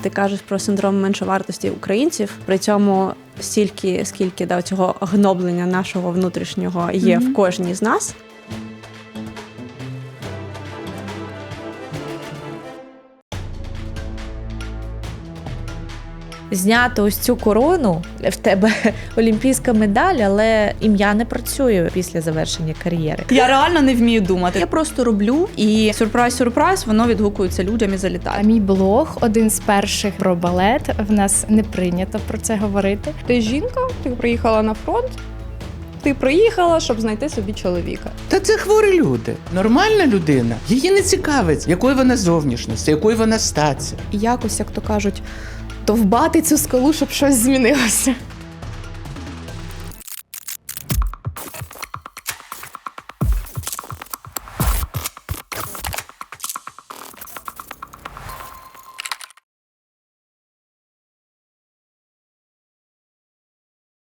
Ти кажеш про синдром меншовартості українців. При цьому стільки, скільки да, цього гноблення нашого внутрішнього є в кожній з нас. Зняти ось цю корону в тебе олімпійська медаль, але ім'я не працює після завершення кар'єри. Я реально не вмію думати. Я просто роблю і сюрприз-сюрприз, воно відгукується людям і А мій блог один з перших про балет. В нас не прийнято про це говорити. Ти жінка, ти приїхала на фронт. Ти приїхала, щоб знайти собі чоловіка. Та це хворі люди. Нормальна людина. Її не цікавить, якої вона зовнішності, якої вона статі. І якось, як то кажуть, довбати цю скалу, щоб щось змінилося.